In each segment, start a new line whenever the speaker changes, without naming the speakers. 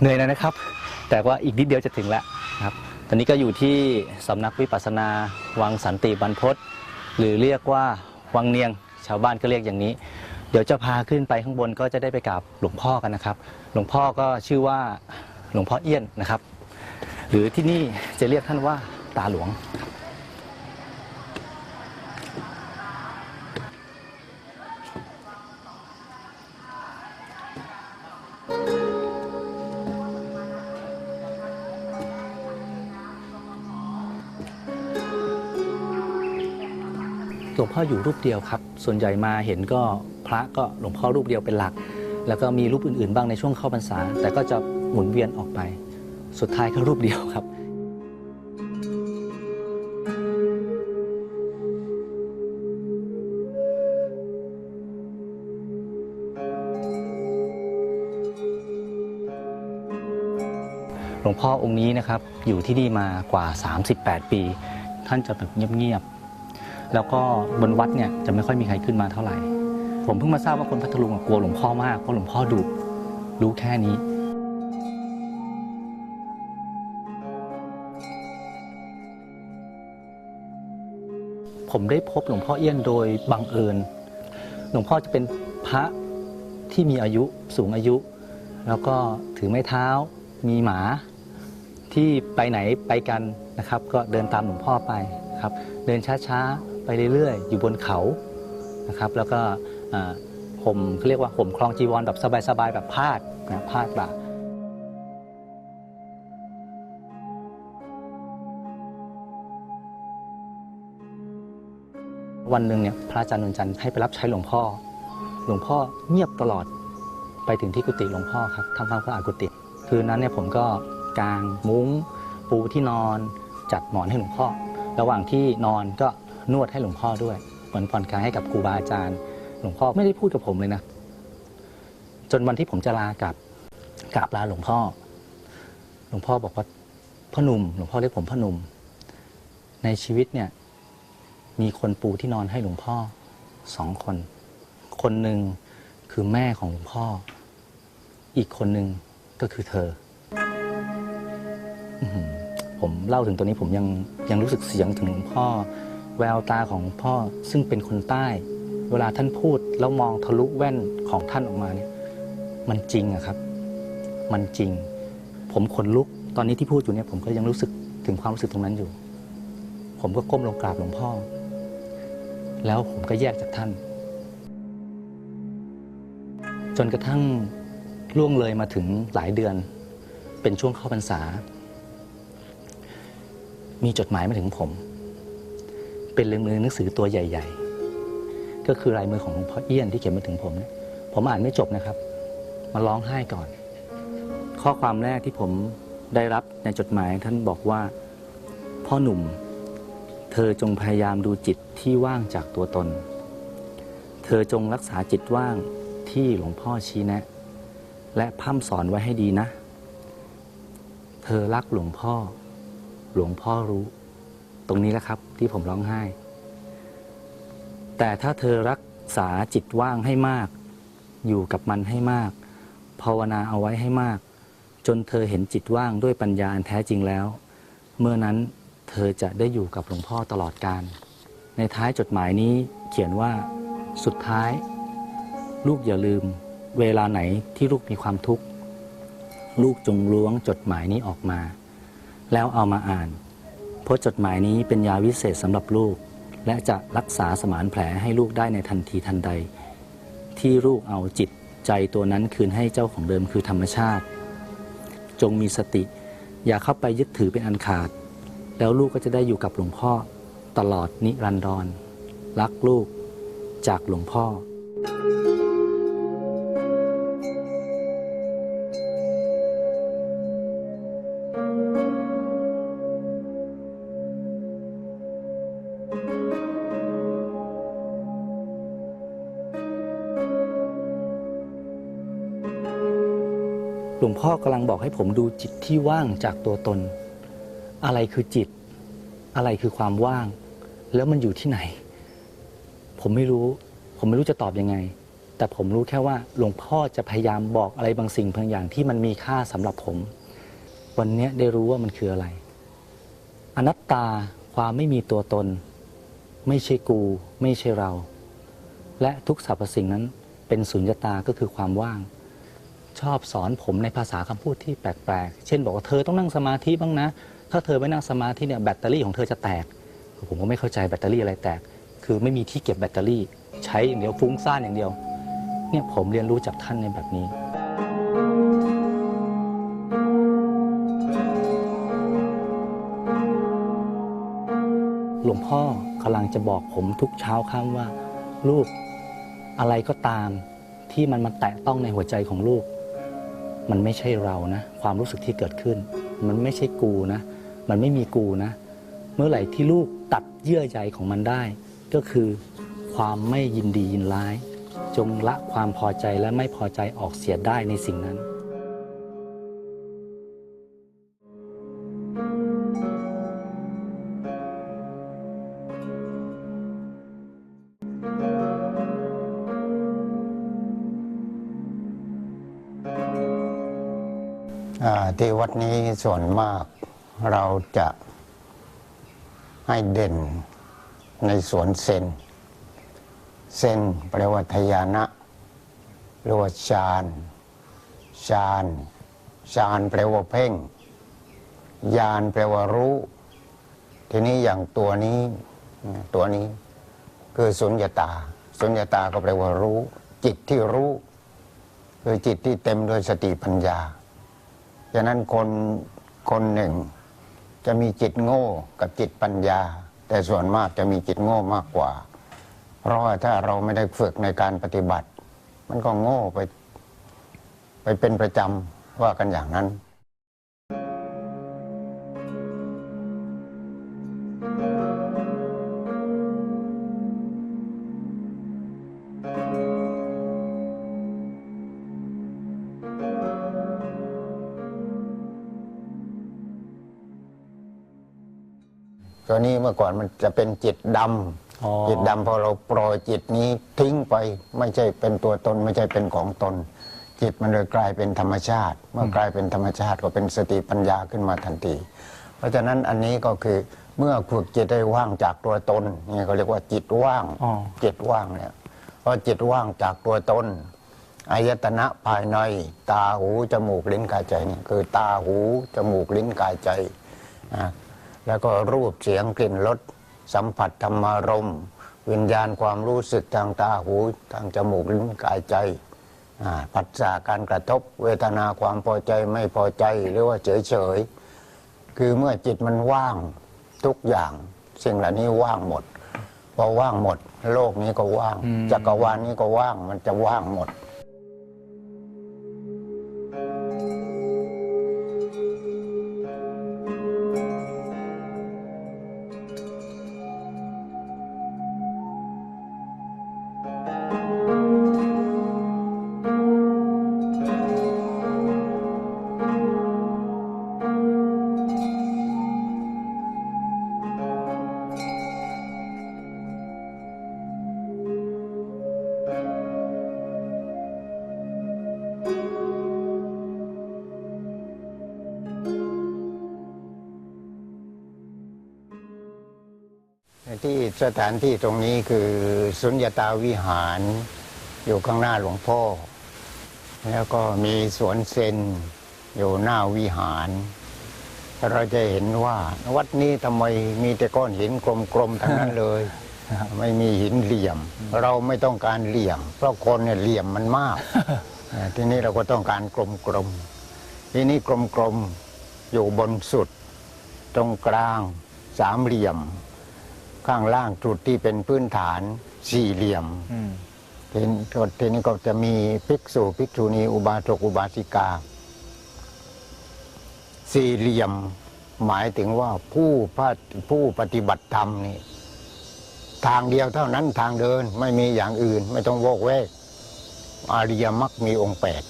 เหนื่อยนอยนะครับ แต่ว่าอีกนิดเดียวจะถึงแล้วนะครับ ตอนนี้ก็อยู่ที่สำนักวิปัสสนาวังสันติบรรพตหรือเรียกว่าวังเนียง ชาวบ้านก็เรียกอย่างนี้ เดี๋ยวจะพาขึ้นไปข้างบนก็จะได้ไปกราบหลวงพ่อกันนะครับ หลวงพ่อก็ชื่อว่าหลวงพ่อเอี้ยนนะครับ หรือที่นี่จะเรียกท่านว่าตาหลวง ลวงพ่ออยู่รูปเดียวครับ ส่วนใหญ่มาเห็นก็พระก็หลวงพ่อรูปเดียวเป็นหลัก แล้วก็มีรูปอื่นๆ บ้างในช่วงเข้าพรรษา แต่ก็จะหมุนเวียนออกไป สุดท้ายก็รูปเดียวครับหลวงพ่อองค์นี้นะครับอยู่ที่นี่มากว่า 38 ปี ท่านจะแบบเงียบๆ แล้วก็บนวัดเนี่ยจะไม่ค่อยมีใครขึ้นมาเท่าไหร่ ผมเพิ่งมาทราบว่าคนพัทลุงกลัวหลวงพ่อมากเพราะหลวงพ่อดุรู้แค่นี้ ผมได้พบหลวงพ่อเอี้ยนโดยบังเอิญ หลวงพ่อจะเป็นพระที่มีอายุสูงอายุ แล้วก็ถือไม้เท้ามีหมาที่ไปไหนไปกันนะครับ ก็เดินตามหลวงพ่อไปครับ เดินช้าๆ ไปเรื่อยๆ อยู่บนเขานะครับแล้วก็ห่มเขาเรียกว่าห่มคลองจีวรแบบสบายๆแบบพาดนะพาดบ่าวันหนึ่งเนี่ยพระอาจารย์นวลจันทร์ให้ไปรับใช้หลวงพ่อ หลวงพ่อเงียบตลอดไปถึงที่กุฏิหลวงพ่อครับทำความสะอาดกุฏิคืนนั้นเนี่ยผมก็กางมุ้งปูที่นอนจัดหมอนให้หลวงพ่อ ระหว่างที่นอนก็ นวดให้หลวงพ่อด้วยเหมือนผ่อนคลายให้กับครูบาอาจารย์ หลวงพ่อไม่ได้พูดกับผมเลยนะ จนวันที่ผมจะลากลับกราบลาหลวงพ่อ หลวงพ่อบอกว่าพ่อหนุ่ม หลวงพ่อเรียกผมพ่อหนุ่ม ในชีวิตเนี่ย มีคนปูที่นอนให้หลวงพ่อสองคน คนหนึ่งคือแม่ของหลวงพ่อ อีกคนหนึ่งก็คือเธอผมเล่าถึงตัวนี้ผมยังยังรู้สึกเสียงถึงหลวงพ่อ แววตาของพ่อซึ่งเป็นคนใต้ เวลาท่านพูดแล้วมองทะลุแว่นของท่านออกมาเนี่ยมันจริงอะครับ มันจริง ผมขนลุกตอนนี้ที่พูดอยู่เนี่ยผมก็ยังรู้สึกถึงความรู้สึกตรงนั้นอยู่ ผมก็ก้มลงกราบหลวงพ่อ แล้วผมก็แยกจากท่าน จนกระทั่งล่วงเลยมาถึงหลายเดือน เป็นช่วงเข้าพรรษา มีจดหมายมาถึงผม เป็นลายมือหนังสือตัวใหญ่ ๆ ก็คือลายมือของหลวงพ่อเอี้ยนที่เขียนมาถึงผมเนี่ยผมอ่านไม่จบนะครับ มาร้องไห้ก่อน ข้อความแรกที่ผมได้รับในจดหมายท่านบอกว่า พ่อหนุ่ม เธอจงพยายามดูจิตที่ว่างจากตัวตน เธอจงรักษาจิตว่างที่หลวงพ่อชี้แนะ และพร่ำสอนไว้ให้ดีนะ เธอรักหลวงพ่อ หลวงพ่อรู้ ตรงนี้แหละครับที่ผมร้องไห้ แต่ถ้าเธอรักษาจิตว่างให้มาก อยู่กับมันให้มาก ภาวนาเอาไว้ให้มาก จนเธอเห็นจิตว่างด้วยปัญญาอันแท้จริงแล้ว เมื่อนั้นเธอจะได้อยู่กับหลวงพ่อตลอดกาลในท้ายจดหมายนี้เขียนว่าสุดท้าย ลูกอย่าลืม เวลาไหนที่ลูกมีความทุกข์ ลูกจงล้วงจดหมายนี้ออกมา แล้วเอามาอ่าน เพราะจดหมายนี้เป็นยาวิเศษสำหรับลูก และจะรักษาสมานแผลให้ลูกได้ในทันทีทันใด ที่ลูกเอาจิตใจตัวนั้นคืนให้เจ้าของเดิมคือธรรมชาติ จงมีสติ อย่าเข้าไปยึดถือเป็นอันขาด แล้วลูกก็จะได้อยู่กับหลวงพ่อตลอดนิรันดรรักลูกจากหลวงพ่อ หลวงพ่อกำลังบอกให้ผมดูจิตที่ว่างจากตัวตน อะไรคือจิต อะไรคือความว่าง แล้วมันอยู่ที่ไหน ผมไม่รู้ ผมไม่รู้จะตอบยังไง แต่ผมรู้แค่ว่าหลวงพ่อจะพยายามบอกอะไรบางสิ่งบางอย่างที่มันมีค่าสำหรับผม วันนี้ได้รู้ว่ามันคืออะไร อนัตตาความไม่มีตัวตน ไม่ใช่กู ไม่ใช่เรา และทุกสรรพสิ่งนั้นเป็นสุญญตาก็คือความว่าง ชอบสอนผมในภาษาคำพูดที่แปลกๆ เช่นบอกว่าเธอต้องนั่งสมาธิบ้างนะ ถ้าเธอไม่นั่งสมาธิเนี่ยแบตเตอรี่ของเธอจะแตก ผมก็ไม่เข้าใจแบตเตอรี่อะไรแตก คือไม่มีที่เก็บแบตเตอรี่ ใช้อย่างเดียวฟุ้งซ่านอย่างเดียว เนี่ยผมเรียนรู้จากท่านในแบบนี้หลวงพ่อกำลังจะบอกผมทุกเช้าค่ำว่า ลูกอะไรก็ตามที่มันมาแตะต้องในหัวใจของลูก มันไม่ใช่เรานะ ความรู้สึกที่เกิดขึ้น มันไม่ใช่กูนะ มันไม่มีกูนะ เมื่อไหร่ที่ลูกตัดเยื่อใยของมันได้ ก็คือความไม่ยินดียินร้าย จงละความพอใจและไม่พอใจออกเสียได้ในสิ่งนั้น
ที่วัดนี้ส่วนมากเราจะให้เด่นในสวนเซน เซนแปลว่าทยานะหรือว่าฌานฌานฌานแปลว่าเพ่ง ญาณแปลว่ารู้ ทีนี้อย่างตัวนี้ตัวนี้คือสุญญตา สุญญตาก็แปลว่ารู้ จิตที่รู้ คือจิตที่เต็มด้วยสติปัญญา ฉะนั้นคนคนหนึ่ง จะมีจิตโง่กับจิตปัญญา แต่ส่วนมากจะมีจิตโง่มากกว่า เพราะว่าถ้าเราไม่ได้ฝึกในการปฏิบัติ มันก็โง่ไป ไปเป็นประจำว่ากันอย่างนั้น เมื่อก่อนมันจะเป็นจิตด
อ๋อำ
จิตดำพอเราปล่อยจิตนี้ทิ้งไปไม่ใช่เป็นตัวตน ไม่ใช่เป็นของตน จิตมันเลยกลายเป็นธรรมชาติ เมื่อกลายเป็นธรรมชาติก็เป็นสติปัญญาขึ้นมาทันที เพราะฉะนั้นอันนี้ก็คือเมื่อฝึกจิตได้ว่างจากตัวตนนี่เขาเรียกว่าจิตว่าง
อ๋อ
จิตว่างเนี่ยพอจิตว่างจากตัวตน อายตนะภายใน ตาหูจมูกลิ้นกายใจเนี่ยคือตาหูจมูกลิ้นกายใจนะ แล้วก็รูปเสียงกลิ่นรสสัมผัสธรรมารมณ์วิญญาณความรู้สึกทางตาหูทางจมูกลิ้นกายใจอ่าปัจจาการกระทบ เวทนาความพอใจไม่พอใจหรือว่าเฉยเฉยๆคือเมื่อจิตมันว่างทุกอย่างสิ่งเหล่านี้ว่างหมดพอว่างหมด โลกนี้ก็ว่าง
อืม
จักรวาลนี้ก็ว่างมันจะว่างหมด สถานที่ตรงนี้คือสุญญตาวิหารอยู่ข้างหน้าหลวงพ่อ แล้วก็มีสวนเซนอยู่หน้าวิหาร เราจะเห็นว่า วัดนี้ทำไมมีแต่ก้อนหินกลมๆทั้งนั้นเลย ไม่มีหินเหลี่ยม เราไม่ต้องการเหลี่ยม เพราะคนเนี่ยเหลี่ยมมันมากอ่าทีนี้เราก็ต้องการกลมๆทีนี้กลมๆอยู่บนสุด ตรงกลางสามเหลี่ยม ข้างล่างจุดที่เป็นพื้นฐานสี่เหลี่ยม
อืม
ทีนี้ก็ทีนี้ก็จะมีภิกษุภิกษุณีอุบาสกอุบาสิกา สี่เหลี่ยมหมายถึงว่าผู้พะผู้ปฏิบัติธรรมนี่ ทางเดียวเท่านั้นทางเดินไม่มีอย่างอื่น ไม่ต้องโวกเวกอาริยมรรคมีองค์แปด
ค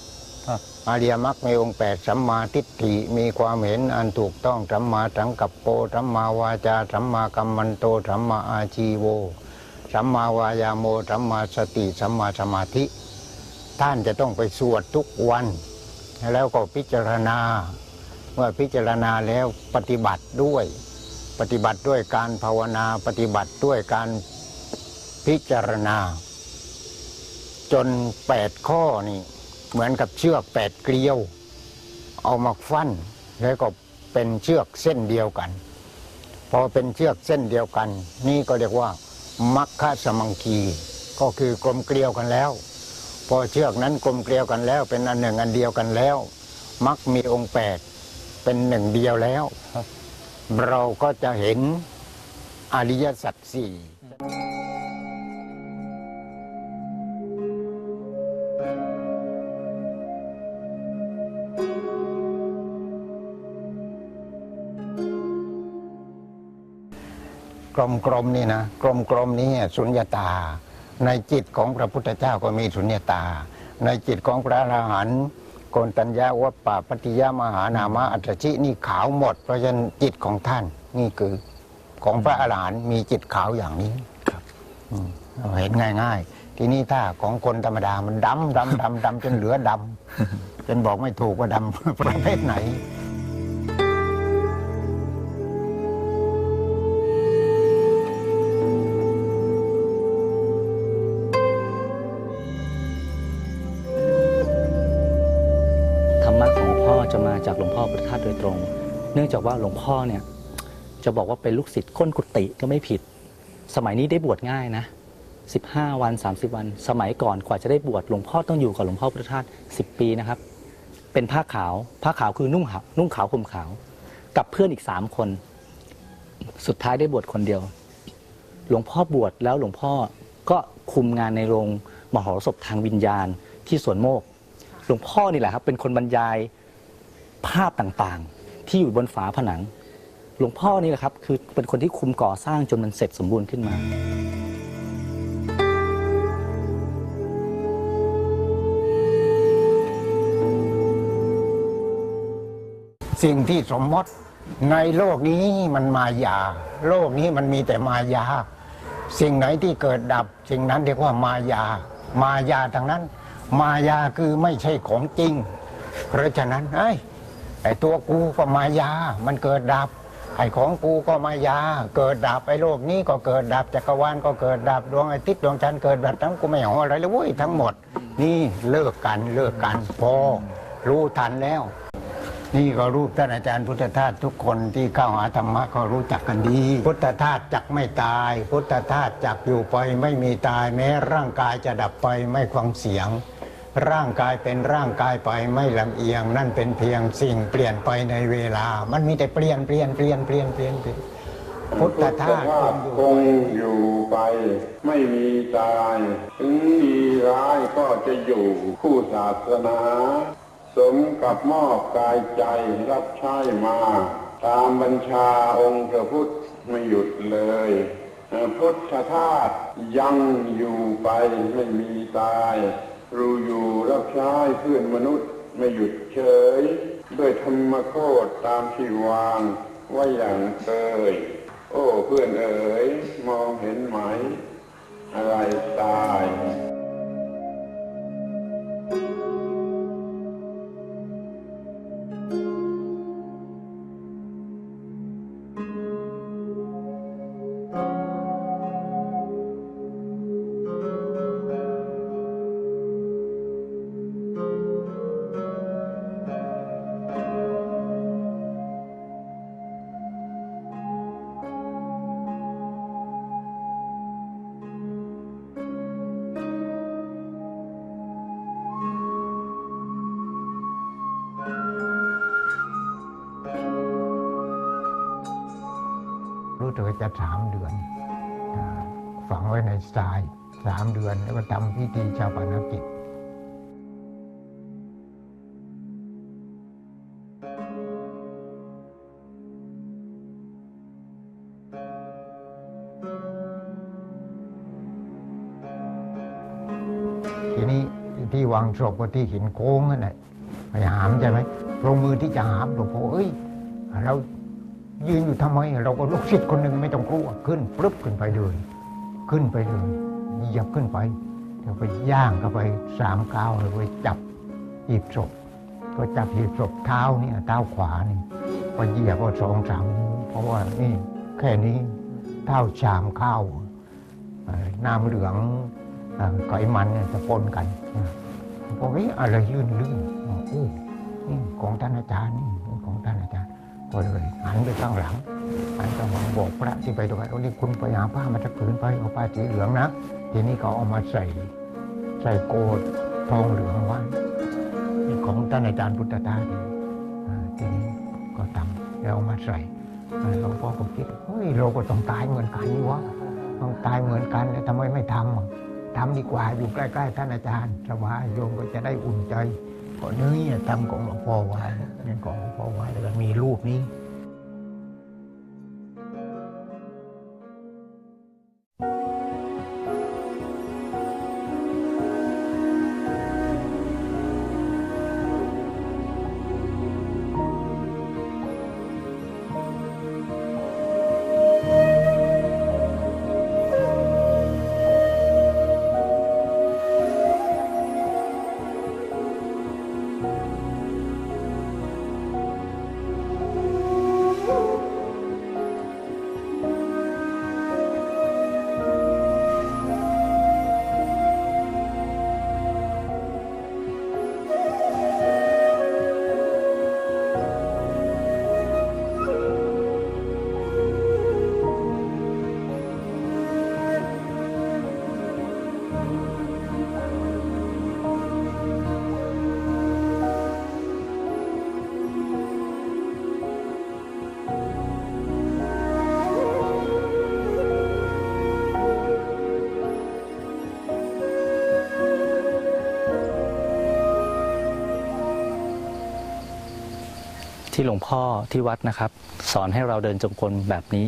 รับ
อาริยมรรคมีองค์แปดสัมมาทิฏฐิมีความเห็นอันถูกต้องสัมมาสังกัปโปสัมมาวาจาสัมมากัมมันโตสัมมาอาชีโวสัมมาวายาโมสัมมาสติสัมมาสมาธิ ท่านจะต้องไปสวดทุกวัน แล้วก็พิจารณา เมื่อพิจารณาแล้วปฏิบัติด้วย ปฏิบัติด้วยการภาวนาปฏิบัติด้วยการพิจารณา จนแปดข้อนี่ เหมือนกับเชือกแปดเกลียว เอามาฟันแล้วก็เป็นเชือกเส้นเดียวกัน พอเป็นเชือกเส้นเดียวกัน นี่ก็เรียกว่า มัคคะสมังคี ก็คือกลมเกลียวกันแล้ว พอเชือกนั้นกลมเกลียวกันแล้ว เป็นอันหนึ่งอันเดียวกันแล้ว มักมีองค์แปดเป็นหนึ่งเดียวแล้ว เราก็จะเห็นอริยสัจสี่ กลมๆนี่นะกลมๆนี้สุญญตา ในจิตของพระพุทธเจ้าก็มีสุญญตา ในจิตของพระอรหันต์โกนตัญญาวัปปะปฏิยามหานามะอัตชินี่ขาวหมด เพราะฉะนั้นจิตของท่านนี่คือของพระอรหันต์มีจิตขาวอย่างนี้
ครับ
อืมเราเห็นง่าย ๆ ทีนี้ถ้าของคนธรรมดามันดำดำดำดำจนเหลือดำจนบอกไม่ถูกว่าดำประเภทไหน
พ่อเนี่ยจะบอกว่าเป็นลูกศิษย์ก้นกุฏิก็ไม่ผิด สมัยนี้ได้บวชง่ายนะ 15 วัน 30 วัน สมัยก่อนกว่าจะได้บวชหลวงพ่อต้องอยู่กับหลวงพ่อพุทธทาส10 ปีนะครับ เป็นผ้าขาวผ้าขาวคือนุ่งขาวนุ่งขาวห่มขาว กับเพื่อนอีก 3 คน สุดท้ายได้บวชคนเดียว หลวงพ่อบวชแล้วหลวงพ่อก็คุมงานในโรงมหรสพทางวิญญาณที่สวนโมก หลวงพ่อนี่แหละครับเป็นคนบรรยายภาพต่างๆ ที่อยู่บนฝาผนัง หลวงพ่อนี่แหละครับ คือเป็นคนที่คุมก่อสร้างจนมันเสร็จสมบูรณ์ขึ้นมา
สิ่งที่สมมติในโลกนี้มันมายา โลกนี้มันมีแต่มายา สิ่งไหนที่เกิดดับ สิ่งนั้นเรียกว่ามายา มายาทางนั้น มายาคือไม่ใช่ของจริง เพราะฉะนั้นไอ้ ไอ้ตัวกูก็มายา มันเกิดดับ ไอ้ของกูก็มายา เกิดดับไอ้โลกนี้ก็เกิดดับจักรวาลก็เกิดดับดวงอาทิตย์ดวงจันทร์เกิดดับทั้งกูไม่เอาอะไรเลยเว้ยทั้งหมด นี่เลิกกันเลิกกันพอรู้ทันแล้ว นี่ก็รูปท่านอาจารย์พุทธทาสทุกคนที่เข้าหาธรรมะก็รู้จักกันดี พุทธทาสจักไม่ตาย พุทธทาสจักอยู่ไปไม่มีตายแม้ร่างกายจะดับไปไม่ฟังเสียง ร่างกายเป็นร่างกายไปไม่ลำเอียง นั่นเป็นเพียงสิ่งเปลี่ยนไปในเวลา มันมีแต่เปลี่ยนเปลี่ยนเปลี่ยนเปลี่ยนเปลี่ยนเปลี่ยนพุทธทาส
พุคงอยู่ไป ไม่มีตาย ถึงดีร้ายก็จะอยู่คู่ศาสนา สมกับมอบกายใจรับใช้มา ตามบัญชาองค์พระพุทธไม่หยุดเลยพุทธทาสยังอยู่ไปไม่มีตาย รู้อยู่รับใช้เพื่อนมนุษย์ไม่หยุดเฉย ด้วยธรรมโคตตามที่วางไว้อย่างเคย โอ้เพื่อนเอ๋ยมองเห็นไหม อะไรตาย
จะสามเดือน ฝังไว้ในทรายสามเดือนแล้วก็ทำพิธีชาปนกิจทีนี้ที่วางศพก็ที่หินโค้งนั่นแหละไปหามใช่ไหมลงมือที่จะหามหลวงพ่อเอ้ยเรา ยืนอยู่ทำไม เราก็ลูกศิษย์คนหนึ่งไม่ต้องกลัวขึ้นปรึ๊บขึ้นไปเลยขึ้นไปเลยเหยียบขึ้นไปจะไปย่างก็ไปสามก้าวเลยไปจับหีบศพก็จับหีบศพเท้านี่เท้าขวานี่พอเหยียบก็สองสามเพราะว่านี่แค่นี้เท้าชามข้าวน้ำเหลืองไขมันเนี่ยจะปนกันบอกเฮ้อะไรลื่นลื่นโอ้ของท่านอาจารย์นี่นี่ของท่านอาจารย์ ก็เลยหันไปข้างหลังหันไปมองบอกพระที่ไปตรงนั้นโอ้นี่คุณไปหาผ้ามาจากผืนไปเอาผ้าสีเหลืองนะ ทีนี้เขาเอามาใส่ ใส่โกดทองเหลืองไว้ของท่านอาจารย์พุทธทาสทีนี้ก็ทำแล้วเอามาใส่หลวงพ่อก็คิดเฮ้ยเราก็ต้องตายเหมือนกันนี่วะต้องตายเหมือนกันแล้วทำไมไม่ทำอะทำดีกว่าอยู่ใกล้ ๆ ท่านอาจารย์สบายโยมก็จะได้อุ่นใจ ก็นี่ทำของหลวงพ่อไว้นี่ของหลวงพ่อไว้แล้วก็มีรูปนี้
ที่หลวงพ่อที่วัดนะครับ สอนให้เราเดินจงกรมแบบนี้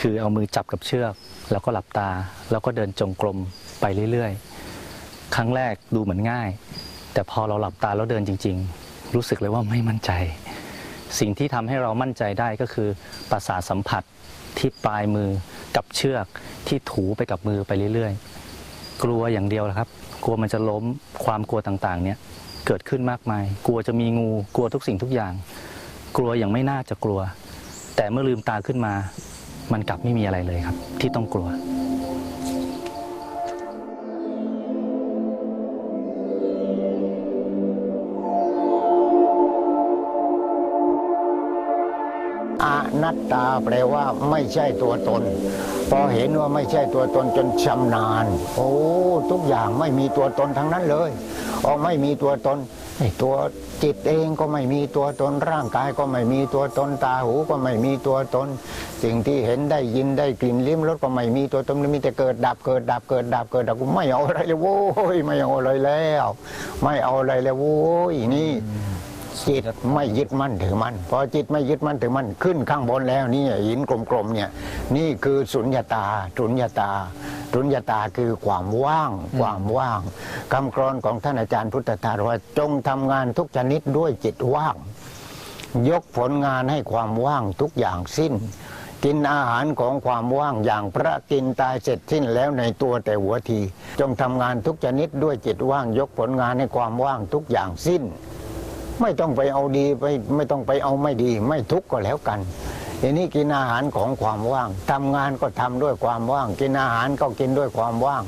คือเอามือจับกับเชือก แล้วก็หลับตา แล้วก็เดินจงกรมไปเรื่อยๆ ครั้งแรกดูเหมือนง่าย แต่พอเราหลับตาแล้วเดินจริง ๆ รู้สึกเลยว่าไม่มั่นใจ สิ่งที่ทำให้เรามั่นใจได้ก็คือประสาทสัมผัสที่ปลายมือกับเชือกที่ถูไปกับมือไปเรื่อยๆ กลัวอย่างเดียวแหละครับ กลัวมันจะล้มความกลัวต่างๆ เนี่ยเกิดขึ้นมากมาย กลัวจะมีงู กลัวทุกสิ่งทุกอย่าง กลัวอย่างไม่น่าจะกลัว แต่เมื่อลืมตาขึ้นมา มันกลับไม่มีอะไรเลยครับ ที่ต้องกลัว
อนัตตาแปลว่าไม่ใช่ตัวตน พอเห็นว่าไม่ใช่ตัวตนจนชำนาญ โอ้ ทุกอย่างไม่มีตัวตนทั้งนั้นเลย ออกไม่มีตัวตนไอตัว จิตเองก็ไม่มีตัวตนร่างกายก็ไม่มีตัวตนตาหูก็ไม่มีตัวตน สิ่งที่เห็นได้ยินได้กลิ่นลิ้มรสก็ไม่มีตัวตนมีแต่เกิดดับเกิดดับเกิดดับเกิดดับกูไม่เอาอะไรเลยโว้ยไม่เอาอะไรแล้ว ไม่เอาอะไรแล้วโว้ยนี่จิตไม่ยึดมั่นถือมั่นพอจิตไม่ยึดมั่นถือมั่นขึ้นข้างบนแล้วนี่หินกลมๆเนี่ย นี่คือสุญญาตาสุญญาตา สุญญตาคือความว่าง ความว่างคำกรอนของท่านอาจารย์พุทธทาสว่าจงทำงานทุกชนิดด้วยจิตว่าง ยกผลงานให้ความว่างทุกอย่างสิ้น กินอาหารของความว่างอย่างพระกินตายเสร็จสิ้นแล้วในตัวแต่หัวที จงทำงานทุกชนิดด้วยจิตว่าง ยกผลงานให้ความว่างทุกอย่างสิ้น ไม่ต้องไปเอาดีไปไม่ต้องไปเอาไม่ดี ไม่ทุกข์ก็แล้วกัน ทีนี้กินอาหารของความว่างทำงานก็ทำด้วยความว่าง กินอาหารก็กินด้วยความว่าง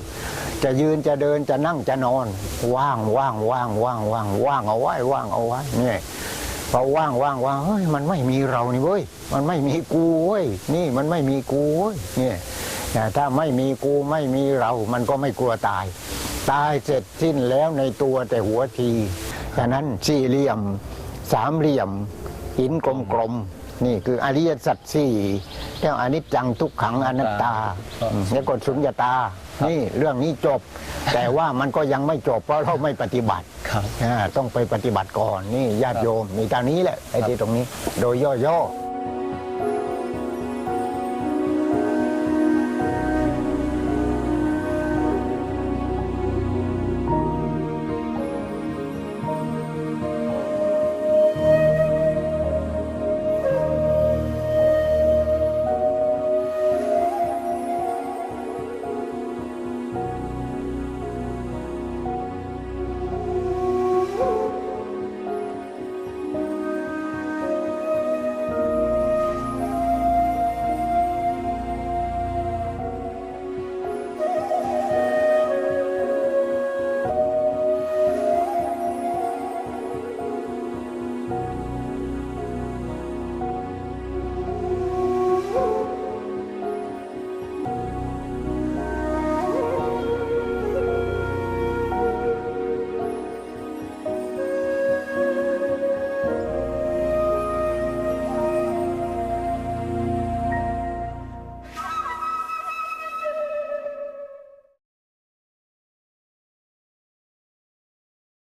จะยืนจะเดินจะนั่งจะนอน ว่างว่างว่างว่างว่างว่างเอาไว้ว่างเอาไว้เนี่ยพอว่างว่างว่างเฮ้ยมันไม่มีเรานี่เว้ยมันไม่มีกูเว้ยนี่มันไม่มีกูเว้ยเนี่ยแต่ถ้าไม่มีกูไม่มีเรามันก็ไม่กลัวตาย ตายเสร็จสิ้นแล้วในตัวแต่หัวทีฉะนั้นสี่เหลี่ยม สามเหลี่ยมหินกลมๆ นี่คืออริยสัจสี่แล้วอนิจจังทุกขังอนัตตา
ครับ
อืมแล้วก็สุญญตา นี่เรื่องนี้จบ แต่ว่ามันก็ยังไม่จบเพราะเราไม่ปฏิบัติ
ครับ
อ่าต้องไปปฏิบัติก่อนนี่ญาติโยมมีตอนนี้แหละไอ้ที่ตรงนี้ โดยย่อๆ